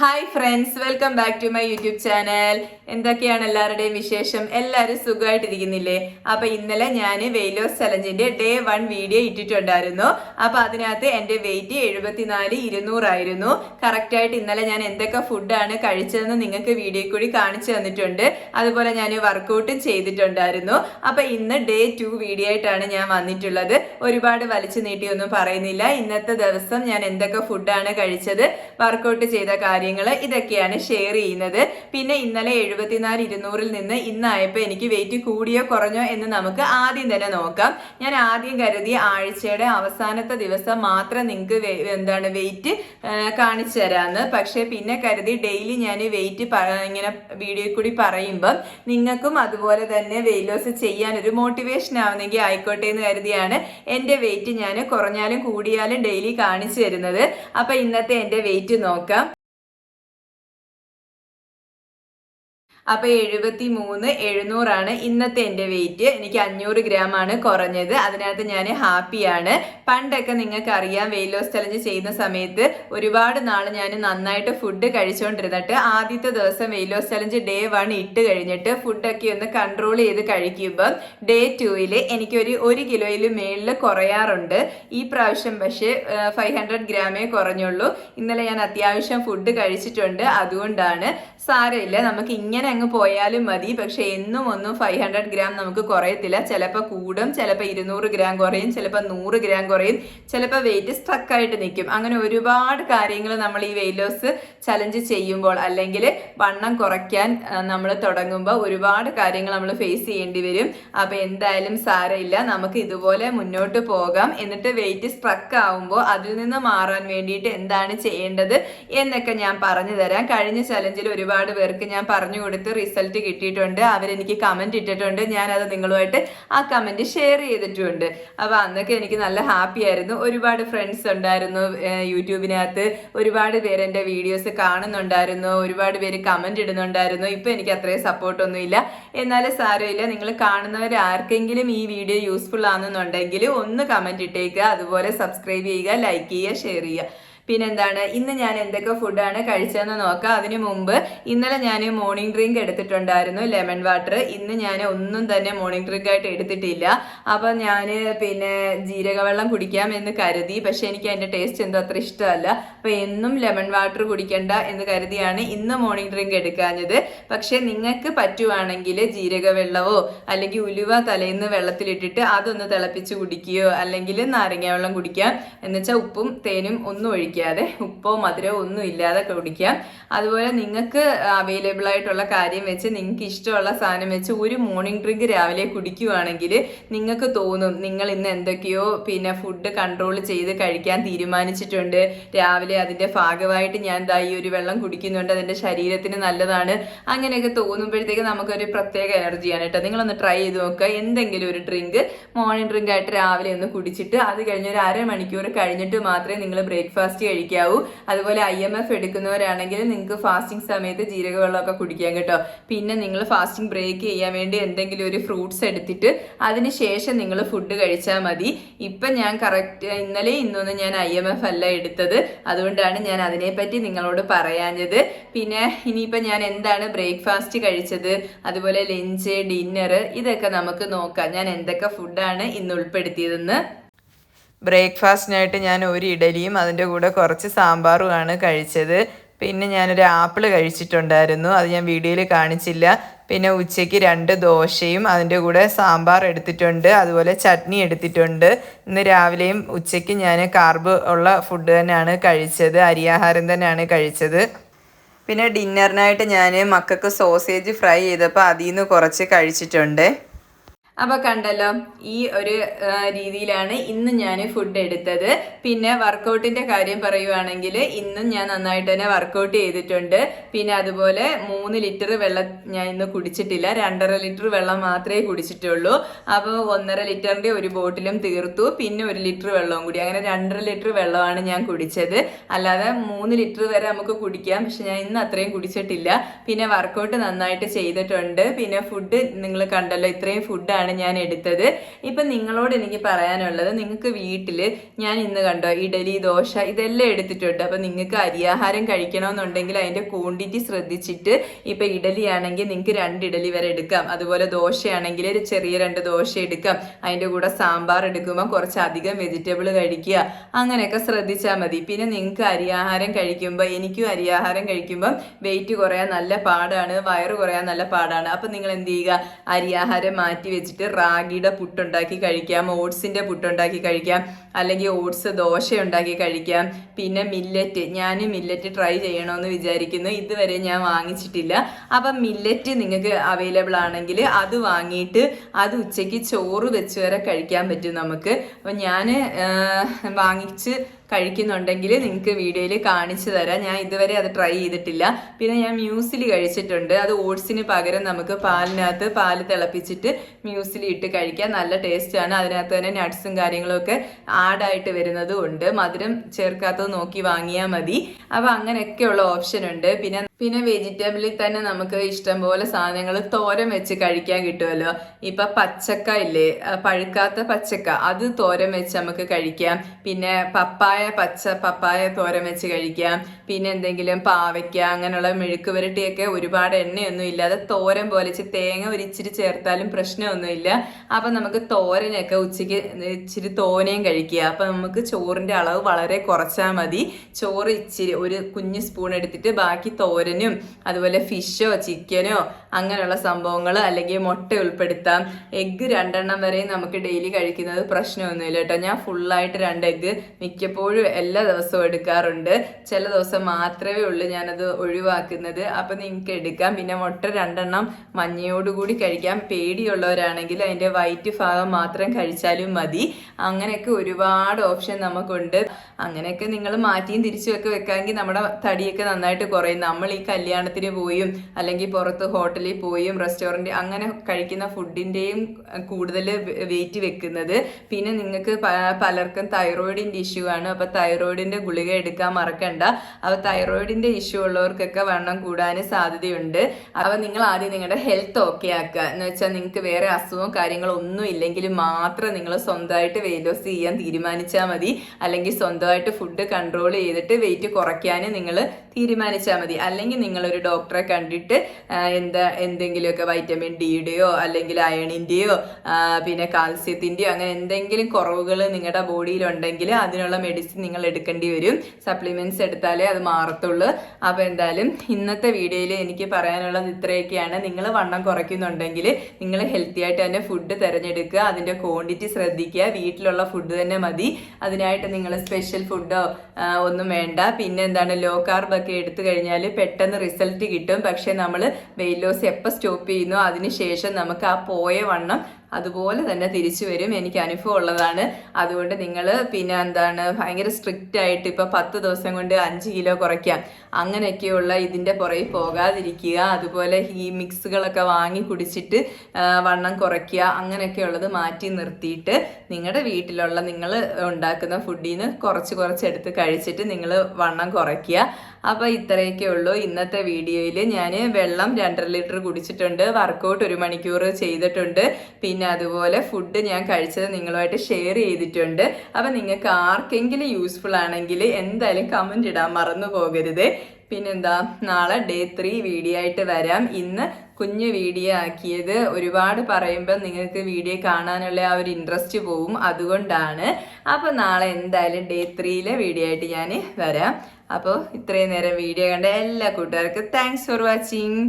Hi friends welcome back to my YouTube channel എന്തൊക്കെയാണ് എല്ലാവരുടെയും വിശേഷം? എല്ലാവരും സുഖമായിട്ടിരിക്കുന്നില്ലേ? അപ്പൊ ഇന്നലെ ഞാൻ വെയിലോസ് ചലഞ്ചിന്റെ ഡേ വൺ വീഡിയോ ഇട്ടിട്ടുണ്ടായിരുന്നു. അപ്പൊ അതിനകത്ത് എന്റെ വെയിറ്റ് എഴുപത്തിനാല് ഇരുന്നൂറായിരുന്നു. കറക്റ്റ് ആയിട്ട് ഇന്നലെ ഞാൻ എന്തൊക്കെ ഫുഡാണ് കഴിച്ചതെന്ന് നിങ്ങൾക്ക് വീഡിയോ കൂടി കാണിച്ചു തന്നിട്ടുണ്ട്. അതുപോലെ ഞാൻ വർക്കൗട്ടും ചെയ്തിട്ടുണ്ടായിരുന്നു. അപ്പൊ ഇന്ന് ഡേ ടു വീഡിയോ ആയിട്ടാണ് ഞാൻ വന്നിട്ടുള്ളത്. ഒരുപാട് വലിച്ചു നീട്ടിയൊന്നും പറയുന്നില്ല. ഇന്നത്തെ ദിവസം ഞാൻ എന്തൊക്കെ ഫുഡാണ് കഴിച്ചത്? വർക്കൗട്ട് ചെയ്ത കാര്യങ്ങൾ ഇതൊക്കെയാണ് ഷെയർ ചെയ്യുന്നത്. പിന്നെ ഇന്നലെ എഴുപത്തിനാല് ഇരുന്നൂറിൽ നിന്ന് ഇന്നായപ്പോൾ എനിക്ക് വെയിറ്റ് കൂടിയോ കുറഞ്ഞോ എന്ന് നമുക്ക് ആദ്യം തന്നെ നോക്കാം. ഞാൻ ആദ്യം കരുതി ആഴ്ചയുടെ അവസാനത്തെ ദിവസം മാത്രം നിങ്ങൾക്ക് എന്താണ് വെയിറ്റ് കാണിച്ചു തരാമെന്ന് പക്ഷേ പിന്നെ കരുതി ഡെയിലി ഞാൻ വെയിറ്റ് ഇങ്ങനെ വീഡിയോ കൂടി പറയുമ്പം നിങ്ങൾക്കും അതുപോലെ തന്നെ വെയിറ്റ് ലോസ് ചെയ്യാൻ ഒരു മോട്ടിവേഷൻ ആവുന്നെങ്കിൽ ആയിക്കോട്ടെ എന്ന് കരുതിയാണ് എന്റെ വെയിറ്റ് ഞാൻ കുറഞ്ഞാലും കൂടിയാലും ഡെയിലി കാണിച്ചു തരുന്നത്. അപ്പം ഇന്നത്തെ എന്റെ വെയിറ്റ് നോക്കാം. അപ്പൊ എഴുപത്തി മൂന്ന് എഴുന്നൂറാണ് ഇന്നത്തെ എന്റെ വെയിറ്റ് എനിക്ക് അഞ്ഞൂറ് ഗ്രാം ആണ് കുറഞ്ഞത്. അതിനകത്ത് ഞാൻ ഹാപ്പിയാണ് പണ്ടൊക്കെ നിങ്ങൾക്ക് അറിയാം വെയിറ്റ് ലോസ് ചലഞ്ച് ചെയ്യുന്ന സമയത്ത് ഒരുപാട് നാൾ ഞാൻ നന്നായിട്ട് ഫുഡ് കഴിച്ചുകൊണ്ടിരുന്നിട്ട് ആദ്യത്തെ ദിവസം weight loss challenge day one ഇട്ട് കഴിഞ്ഞിട്ട് ഫുഡൊക്കെ ഒന്ന് കൺട്രോൾ ചെയ്ത് കഴിക്കുമ്പോൾ ഡേ ടൂയിൽ എനിക്കൊരു ഒരു കിലോയിൽ മേളിൽ കുറയാറുണ്ട്. ഈ പ്രാവശ്യം പക്ഷേ ഫൈവ് ഹൺഡ്രഡ് ഗ്രാമേ കുറഞ്ഞുള്ളൂ. ഇന്നലെ ഞാൻ അത്യാവശ്യം ഫുഡ് കഴിച്ചിട്ടുണ്ട്. അതുകൊണ്ടാണ് സാരമില്ല. നമുക്ക് ഇങ്ങനെ അങ്ങ് പോയാലും മതി. പക്ഷെ എന്നും ഒന്നും ഫൈവ് ഹൺഡ്രഡ് ഗ്രാം നമുക്ക് കുറയത്തില്ല. ചിലപ്പോൾ കൂടും ചിലപ്പോൾ ഇരുന്നൂറ് ഗ്രാം കുറയും ചിലപ്പോൾ നൂറ് ഗ്രാം കുറയും. ചിലപ്പോൾ വെയിറ്റ് സ്ട്രക്കായിട്ട് നിൽക്കും. അങ്ങനെ ഒരുപാട് കാര്യങ്ങൾ നമ്മൾ ഈ വെയിറ്റ് ലോസ് ചലഞ്ച് ചെയ്യുമ്പോൾ അല്ലെങ്കിൽ വണ്ണം കുറയ്ക്കാൻ നമ്മൾ തുടങ്ങുമ്പോൾ ഒരുപാട് കാര്യങ്ങൾ നമ്മൾ ഫേസ് ചെയ്യേണ്ടി വരും. അപ്പോൾ എന്തായാലും സാരമില്ല. നമുക്ക് ഇതുപോലെ മുന്നോട്ട് പോകാം. എന്നിട്ട് വെയിറ്റ് സ്ട്രക്ക് ആവുമ്പോൾ അതിൽ നിന്ന് മാറാൻ വേണ്ടിയിട്ട് എന്താണ് ചെയ്യേണ്ടത് എന്നൊക്കെ ഞാൻ പറഞ്ഞു തരാം. കഴിഞ്ഞ ചലഞ്ചിൽ ഒരുപാട് പേർക്ക് ഞാൻ പറഞ്ഞു കൊടുത്ത് റിസൾട്ട് കിട്ടിയിട്ടുണ്ട്. അവരെനിക്ക് കമന്റ് ഇട്ടിട്ടുണ്ട്. ഞാനത് നിങ്ങളുമായിട്ട് ആ കമന്റ് ഷെയർ ചെയ്തിട്ടുണ്ട്. അപ്പോൾ അന്നൊക്കെ എനിക്ക് നല്ല ഹാപ്പി ആയിരുന്നു. ഒരുപാട് ഫ്രണ്ട്സ് ഉണ്ടായിരുന്നു യൂട്യൂബിനകത്ത്. ഒരുപാട് പേര് എന്റെ വീഡിയോസ് കാണുന്നുണ്ടായിരുന്നു. ഒരുപാട് പേര് കമന്റ് ഇടുന്നുണ്ടായിരുന്നു. ഇപ്പൊ എനിക്ക് അത്രയും സപ്പോർട്ടൊന്നും ഇല്ല. എന്നാലും സാരമില്ല. നിങ്ങൾ കാണുന്നവർ ആർക്കെങ്കിലും ഈ വീഡിയോ യൂസ്ഫുൾ ആണെന്നുണ്ടെങ്കിൽ ഒന്ന് കമന്റ് ഇട്ടേക്കുക അതുപോലെ സബ്സ്ക്രൈബ് ചെയ്യുക ലൈക്ക് ചെയ്യുക ഷെയർ ചെയ്യുക. പിന്നെന്താണ് ഇന്ന് ഞാൻ എന്തൊക്കെ ഫുഡാണ് കഴിച്ചതെന്ന് നോക്കാം. അതിനു മുമ്പ് ഇന്നലെ ഞാൻ മോർണിംഗ് ഡ്രിങ്ക് എടുത്തിട്ടുണ്ടായിരുന്നു ലെമൺ വാട്ടർ ഇന്ന് ഞാൻ ഒന്നും തന്നെ മോർണിംഗ് ഡ്രിങ്ക് ആയിട്ട് എടുത്തിട്ടില്ല. അപ്പം ഞാൻ പിന്നെ ജീരകവെള്ളം കുടിക്കാം എന്ന് കരുതി. പക്ഷെ എനിക്ക് അതിന്റെ ടേസ്റ്റ് എന്തോ അത്ര ഇഷ്ടമല്ല. അപ്പം എന്നും ലെമൺ വാട്ടർ കുടിക്കണ്ട എന്ന് കരുതിയാണ് ഇന്ന് മോർണിംഗ് ഡ്രിങ്ക് എടുക്കാഞ്ഞത്. പക്ഷേ നിങ്ങൾക്ക് പറ്റുവാണെങ്കിൽ ജീരകവെള്ളമോ അല്ലെങ്കിൽ ഉലുവ തലേന്ന് വെള്ളത്തിലിട്ടിട്ട് അതൊന്ന് തിളപ്പിച്ച് കുടിക്കുകയോ അല്ലെങ്കിൽ നാരങ്ങ വെള്ളം കുടിക്കാം എന്നുവെച്ചാൽ ഉപ്പും തേനും ഒന്നും ഒഴിക്കുക ഒഴിക്കാതെ ഉപ്പോ മധുരമോ ഒന്നും ഇല്ലാതെ കുടിക്കാം. അതുപോലെ നിങ്ങൾക്ക് അവൈലബിൾ ആയിട്ടുള്ള കാര്യം വെച്ച് നിങ്ങൾക്ക് ഇഷ്ടമുള്ള സാധനം വെച്ച് ഒരു മോർണിംഗ് ഡ്രിങ്ക് രാവിലെ കുടിക്കുകയാണെങ്കിൽ നിങ്ങൾക്ക് തോന്നും നിങ്ങൾ ഇന്ന് എന്തൊക്കെയോ പിന്നെ ഫുഡ് കൺട്രോൾ ചെയ്ത് കഴിക്കാൻ തീരുമാനിച്ചിട്ടുണ്ട്. രാവിലെ അതിന്റെ ഭാഗമായിട്ട് ഞാൻ ദാ ഈ ഒരു വെള്ളം കുടിക്കുന്നുണ്ട്. അതിന്റെ ശരീരത്തിന് നല്ലതാണ്. അങ്ങനെയൊക്കെ തോന്നുമ്പോഴത്തേക്ക് നമുക്കൊരു പ്രത്യേക എനർജിയാണ് കേട്ടോ. നിങ്ങളൊന്ന് ട്രൈ ചെയ്ത് നോക്കുക. എന്തെങ്കിലും ഒരു ഡ്രിങ്ക് മോർണിംഗ് ഡ്രിങ്ക് ആയിട്ട് രാവിലെ ഒന്ന് കുടിച്ചിട്ട് അത് കഴിഞ്ഞ് ഒരു അരമണിക്കൂർ കഴിഞ്ഞിട്ട് മാത്രമേ നിങ്ങൾ ബ്രേക്ക്ഫാസ്റ്റ് കഴിക്കാവൂ. അതുപോലെ ഐ എം എഫ് എടുക്കുന്നവരാണെങ്കിൽ നിങ്ങൾക്ക് ഫാസ്റ്റിംഗ് സമയത്ത് ജീരകവെള്ളമൊക്കെ കുടിക്കാം കേട്ടോ. പിന്നെ നിങ്ങൾ ഫാസ്റ്റിംഗ് ബ്രേക്ക് ചെയ്യാൻ വേണ്ടി എന്തെങ്കിലും ഒരു ഫ്രൂട്ട്സ് എടുത്തിട്ട് അതിന് ശേഷം നിങ്ങൾ ഫുഡ് കഴിച്ചാൽ മതി. ഇപ്പം ഞാൻ കറക്റ്റ് ഇന്നലെ ഇന്നൊന്നും ഞാൻ ഐ എം എഫ് അല്ല എടുത്തത്. അതുകൊണ്ടാണ് ഞാൻ അതിനെപ്പറ്റി നിങ്ങളോട് പറയാഞ്ഞത്. പിന്നെ ഇനിയിപ്പം ഞാൻ എന്താണ് ബ്രേക്ക്ഫാസ്റ്റ് കഴിച്ചത്? അതുപോലെ ലഞ്ച് ഡിന്നർ ഇതൊക്കെ നമുക്ക് നോക്കാം. ഞാൻ എന്തൊക്കെ ഫുഡാണ് ഇന്ന് ഉൾപ്പെടുത്തിയതെന്ന്. ബ്രേക്ക്ഫാസ്റ്റിനായിട്ട് ഞാൻ ഒരു ഇഡലിയും അതിന്റെ കൂടെ കുറച്ച് സാമ്പാറുമാണ് കഴിച്ചത്. പിന്നെ ഞാനൊരു ആപ്പിൾ കഴിച്ചിട്ടുണ്ടായിരുന്നു. അത് ഞാൻ വീഡിയോയിൽ കാണിച്ചില്ല. പിന്നെ ഉച്ചയ്ക്ക് രണ്ട് ദോശയും അതിന്റെ കൂടെ സാമ്പാർ എടുത്തിട്ടുണ്ട്. അതുപോലെ ചട്നി എടുത്തിട്ടുണ്ട്. ഇന്ന് രാവിലെയും ഉച്ചയ്ക്ക് ഞാൻ കാർബ് ഉള്ള ഫുഡ് തന്നെയാണ് കഴിച്ചത്. അരിയാഹാരം തന്നെയാണ് കഴിച്ചത്. പിന്നെ ഡിന്നറിനായിട്ട് ഞാൻ മക്കൾക്ക് സോസേജ് ഫ്രൈ ചെയ്തപ്പോൾ അതിൽ നിന്ന് കുറച്ച് കഴിച്ചിട്ടുണ്ട്. അപ്പോൾ കണ്ടല്ലോ ഈ ഒരു രീതിയിലാണ് ഇന്ന് ഞാൻ ഫുഡ് എടുത്തത്. പിന്നെ വർക്കൗട്ടിന്റെ കാര്യം പറയുവാണെങ്കിൽ ഇന്നും ഞാൻ നന്നായിട്ട് തന്നെ വർക്കൗട്ട് ചെയ്തിട്ടുണ്ട്. പിന്നെ അതുപോലെ മൂന്ന് ലിറ്റർ വെള്ളം ഞാൻ ഇന്ന് കുടിച്ചിട്ടില്ല. രണ്ടര ലിറ്റർ വെള്ളം മാത്രമേ കുടിച്ചിട്ടുള്ളൂ. അപ്പോൾ ഒന്നര ലിറ്ററിന്റെ ഒരു ബോട്ടിലും തീർത്തു. പിന്നെ ഒരു ലിറ്റർ വെള്ളവും കൂടി. അങ്ങനെ രണ്ടര ലിറ്റർ വെള്ളമാണ് ഞാൻ കുടിച്ചത്. അല്ലാതെ മൂന്ന് ലിറ്റർ വരെ നമുക്ക് കുടിക്കാം. പക്ഷെ ഞാൻ ഇന്ന് അത്രയും കുടിച്ചിട്ടില്ല. പിന്നെ വർക്കൗട്ട് നന്നായിട്ട് ചെയ്തിട്ടുണ്ട്. പിന്നെ ഫുഡ് നിങ്ങൾ കണ്ടല്ലോ ഇത്രയും ഫുഡാണ് ഇഡലിയാണ് ഞാൻ എടുത്തത്. ഇപ്പം നിങ്ങളോട് എനിക്ക് പറയാനുള്ളത് നിങ്ങൾക്ക് വീട്ടിൽ ഞാൻ ഇന്ന് കണ്ടോ ഇഡലി ദോശ ഇതെല്ലാം എടുത്തിട്ടുണ്ട്. അപ്പം നിങ്ങൾക്ക് അരിയാഹാരം കഴിക്കണമെന്നുണ്ടെങ്കിൽ അതിന്റെ ക്വാണ്ടിറ്റി ശ്രദ്ധിച്ചിട്ട് ഇപ്പം ഇഡലി ആണെങ്കിൽ നിങ്ങൾക്ക് രണ്ട് ഇഡലി വരെ എടുക്കാം. അതുപോലെ ദോശയാണെങ്കിൽ ഒരു ചെറിയ രണ്ട് ദോശ എടുക്കാം. അതിന്റെ കൂടെ സാമ്പാർ എടുക്കുമ്പോൾ കുറച്ച് അധികം വെജിറ്റബിൾ കഴിക്കുക. അങ്ങനെയൊക്കെ ശ്രദ്ധിച്ചാൽ മതി. പിന്നെ നിങ്ങൾക്ക് അരിയാഹാരം കഴിക്കുമ്പോൾ എനിക്കും അരിയാഹാരം കഴിക്കുമ്പോൾ വെയിറ്റ് കുറയാൻ നല്ല പാടാണ് വയറ് കുറയാൻ നല്ല പാടാണ്. അപ്പം നിങ്ങൾ എന്ത് ചെയ്യുക? അരിയാഹാരം മാറ്റി വെച്ചിട്ട് റാഗിയുടെ പുട്ടുണ്ടാക്കി കഴിക്കാം ഓട്സിന്റെ പുട്ടുണ്ടാക്കി കഴിക്കാം അല്ലെങ്കിൽ ഓട്സ് ദോശ ഉണ്ടാക്കി കഴിക്കാം. പിന്നെ മില്ലറ്റ് ഞാൻ മില്ലറ്റ് ട്രൈ ചെയ്യണമെന്ന് വിചാരിക്കുന്നു. ഇതുവരെ ഞാൻ വാങ്ങിച്ചിട്ടില്ല. അപ്പം മില്ലറ്റ് നിങ്ങൾക്ക് അവൈലബിൾ ആണെങ്കിൽ അത് വാങ്ങിയിട്ട് അത് ഉച്ചയ്ക്ക് ചോറ് വെച്ച് വരെ കഴിക്കാൻ പറ്റും നമുക്ക്. അപ്പം ഞാൻ വാങ്ങിച്ച് കഴിക്കുന്നുണ്ടെങ്കിൽ നിങ്ങൾക്ക് വീഡിയോയിൽ കാണിച്ചു തരാം. ഞാൻ ഇതുവരെ അത് ട്രൈ ചെയ്തിട്ടില്ല. പിന്നെ ഞാൻ മ്യൂസിൽ കഴിച്ചിട്ടുണ്ട്. അത് ഓട്സിന് പകരം നമുക്ക് പാലിനകത്ത് പാൽ തിളപ്പിച്ചിട്ട് മ്യൂസിലി ഇട്ട് കഴിക്കാൻ നല്ല ടേസ്റ്റാണ് അതിനകത്ത് തന്നെ നട്ട്സും കാര്യങ്ങളൊക്കെ ആഡായിട്ട് വരുന്നത് ഉണ്ട്. മധുരം ചേർക്കാത്തത് നോക്കി വാങ്ങിയാൽ മതി. അപ്പോൾ അങ്ങനെയൊക്കെയുള്ള ഓപ്ഷൻ ഉണ്ട്. പിന്നെ പിന്നെ വെജിറ്റബിളിൽ തന്നെ നമുക്ക് ഇഷ്ടം പോലെ സാധനങ്ങൾ തോരൻ വെച്ച് കഴിക്കാൻ കിട്ടുമല്ലോ ഇപ്പൊ പച്ചക്ക ഇല്ലേ? പഴുക്കാത്ത പച്ചക്ക. അത് തോരൻ വെച്ച് നമുക്ക് കഴിക്കാം. പിന്നെ പപ്പായ പച്ച പപ്പായ തോരൻ വെച്ച് കഴിക്കാം. പിന്നെ എന്തെങ്കിലും പാവയ്ക്ക അങ്ങനെയുള്ള മെഴുക്ക് പുരട്ടിയൊക്കെ ഒരുപാട് എണ്ണയൊന്നും ഇല്ലാതെ തോരൻ പോലെ തേങ്ങ ഒരിച്ചിരി ചേർത്താലും പ്രശ്നമൊന്നുമില്ല. അപ്പം നമുക്ക് തോരനൊക്കെ ഉച്ചയ്ക്ക് ഇച്ചിരി തോനയും കഴിക്കുക. അപ്പം നമുക്ക് ചോറിന്റെ അളവ് വളരെ കുറച്ചാൽ മതി. ചോറ് ഇച്ചിരി ഒരു കുഞ്ഞ് സ്പൂൺ എടുത്തിട്ട് ബാക്കി തോരനും അതുപോലെ ഫിഷോ ചിക്കനോ അങ്ങനെയുള്ള സംഭവങ്ങൾ അല്ലെങ്കിൽ മുട്ട ഉൾപ്പെടുത്താം. എഗ്ഗ് രണ്ടെണ്ണം വരെ നമുക്ക് ഡെയിലി കഴിക്കുന്നത് പ്രശ്നമൊന്നുമില്ല കേട്ടോ. ഞാൻ ഫുള്ളായിട്ട് രണ്ട് എഗ്ഗ് മിക്കപ്പോഴും എല്ലാ ദിവസവും എടുക്കാറുണ്ട്. ചില ദിവസം മാത്രമേ ഉള്ളൂ ഞാനത് ഒഴിവാക്കുന്നത്. അപ്പം നിങ്ങൾക്ക് എടുക്കാം. പിന്നെ മുട്ട രണ്ടെണ്ണം മഞ്ഞയോടുകൂടി കഴിക്കാം. പേടിയുള്ളവരാണെങ്കിൽ അതിന്റെ വൈറ്റ് ഭാഗം മാത്രം കഴിച്ചാലും മതി. അങ്ങനെയൊക്കെ ഒരുപാട് ഓപ്ഷൻ നമുക്കുണ്ട്. അങ്ങനെയൊക്കെ നിങ്ങൾ മാറ്റിയും തിരിച്ചുമൊക്കെ വെക്കാമെങ്കിൽ നമ്മുടെ തടിയൊക്കെ നന്നായിട്ട് കുറയും. നമ്മൾ ഈ കല്യാണത്തിന് പോയും അല്ലെങ്കിൽ പുറത്ത് ഹോട്ടലിൽ പോയും റെസ്റ്റോറന്റ് അങ്ങനെ കഴിക്കുന്ന ഫുഡിന്റെയും കൂടുതൽ വെയിറ്റ് വെക്കുന്നത്. പിന്നെ നിങ്ങൾക്ക് പലർക്കും തൈറോയിഡിന്റെ ഇഷ്യൂ ആണ്. അപ്പോൾ തൈറോയിഡിന്റെ ഗുളിക എടുക്കാൻ മറക്കണ്ട. അപ്പോൾ തൈറോയിഡിന്റെ ഇഷ്യൂ ഉള്ളവർക്കൊക്കെ വണ്ണം കൂടാൻ സാധ്യതയുണ്ട്. അപ്പോൾ നിങ്ങൾ ആദ്യം നിങ്ങളുടെ ഹെൽത്ത് ഓക്കെ ആക്കുക. എന്ന് വെച്ചാൽ നിങ്ങൾക്ക് വേറെ അസുഖവും കാര്യങ്ങളും ഒന്നും ഇല്ലെങ്കിൽ മാത്രം നിങ്ങൾ സ്വന്തമായിട്ട് വെയിറ്റ് ലോസ് ചെയ്യാൻ തീരുമാനിച്ചാൽ മതി. അല്ലെങ്കിൽ സ്വന്തമായിട്ട് ഫുഡ് കൺട്രോൾ ചെയ്തിട്ട് വെയിറ്റ് കുറയ്ക്കാൻ നിങ്ങൾ തീരുമാനിച്ചാൽ മതി. അല്ലെങ്കിൽ നിങ്ങളൊരു ഡോക്ടറെ കണ്ടിട്ട് എന്താ എന്തെങ്കിലുമൊക്കെ വൈറ്റമിൻ ഡിയുടെയോ അല്ലെങ്കിൽ അയണിന്റെയോ പിന്നെ കാൽസ്യത്തിന്റെയോ അങ്ങനെ എന്തെങ്കിലും കുറവുകൾ നിങ്ങളുടെ ബോഡിയിലുണ്ടെങ്കിൽ അതിനുള്ള മെഡിസിൻ നിങ്ങൾ എടുക്കേണ്ടി വരും. സപ്ലിമെന്റ്സ് എടുത്താലേ അത് മാറത്തുള്ളൂ. അപ്പോൾ എന്തായാലും ഇന്നത്തെ വീഡിയോയിൽ എനിക്ക് പറയാനുള്ളത് ഇത്രയൊക്കെയാണ്. നിങ്ങൾ വണ്ണം കുറയ്ക്കുന്നുണ്ടെങ്കിൽ നിങ്ങൾ ഹെൽത്തി ആയിട്ട് തന്നെ ഫുഡ് തിരഞ്ഞെടുക്കുക. അതിന്റെ ക്വാണ്ടിറ്റി ശ്രദ്ധിക്കുക. വീട്ടിലുള്ള ഫുഡ് തന്നെ മതി. അതിനായിട്ട് നിങ്ങൾ സ്പെഷ്യൽ ഫുഡോ ഒന്നും വേണ്ട. പിന്നെ എന്താണ് ലോ കാർബ് ഒക്കെ എടുത്തു കഴിഞ്ഞാൽ പെട്ടെന്ന് റിസൾട്ട് കിട്ടും. പക്ഷേ നമ്മൾ വെയിറ്റ് ലോസ് എപ്പോൾ സ്റ്റോപ്പ് ചെയ്യുന്നു അതിനുശേഷം നമുക്ക് ആ പോയ വണ്ണം അതുപോലെ തന്നെ തിരിച്ചു വരും. എനിക്ക് അനുഭവം ഉള്ളതാണ്. അതുകൊണ്ട് നിങ്ങൾ പിന്നെ എന്താണ് ഭയങ്കര സ്ട്രിക്റ്റ് ആയിട്ട് ഇപ്പോൾ പത്ത് ദിവസം കൊണ്ട് അഞ്ച് കിലോ കുറയ്ക്കാം. അങ്ങനെയൊക്കെയുള്ള ഇതിന്റെ പുറകെ പോകാതിരിക്കുക. അതുപോലെ ഈ മിക്സുകളൊക്കെ വാങ്ങി കുടിച്ചിട്ട് വണ്ണം കുറയ്ക്കുക. അങ്ങനെയൊക്കെയുള്ളത് മാറ്റി നിർത്തിയിട്ട് നിങ്ങളുടെ വീട്ടിലുള്ള നിങ്ങൾ ഉണ്ടാക്കുന്ന ഫുഡിൽ നിന്ന് കുറച്ച് കുറച്ച് എടുത്ത് കഴിച്ചിട്ട് നിങ്ങൾ വണ്ണം കുറയ്ക്കുക. അപ്പോൾ ഇത്രയൊക്കെ ഉള്ളൂ ഇന്നത്തെ വീഡിയോയിൽ ഞാൻ വെള്ളം രണ്ടര ലിറ്റർ കുടിച്ചിട്ടുണ്ട്. വർക്കൗട്ട് ഒരു മണിക്കൂർ ചെയ്തിട്ടുണ്ട്. പിന്നെ അതുപോലെ ഫുഡ് ഞാൻ കഴിച്ചത് നിങ്ങളുമായിട്ട് ഷെയർ ചെയ്തിട്ടുണ്ട്. അപ്പം നിങ്ങൾക്ക് ആർക്കെങ്കിലും യൂസ്ഫുൾ ആണെങ്കിൽ എന്തായാലും കമന്റ് ഇടാൻ മറന്നു പോകരുത്. പിന്നെന്താ നാളെ ഡേ ത്രീ വീഡിയോ ആയിട്ട് വരാം. ഇന്ന് കുഞ്ഞ് വീഡിയോ ആക്കിയത് ഒരുപാട് പറയുമ്പോൾ നിങ്ങൾക്ക് വീഡിയോ കാണാനുള്ള ആ ഒരു ഇൻട്രസ്റ്റ് പോവും. അതുകൊണ്ടാണ്. അപ്പോൾ നാളെ എന്തായാലും ഡേ ത്രീയിലെ വീഡിയോ ആയിട്ട് ഞാൻ വരാം. അപ്പോൾ ഇത്രയും നേരം വീഡിയോ കണ്ട എല്ലാ കൂട്ടുകാർക്കും താങ്ക്സ് ഫോർ വാച്ചിങ്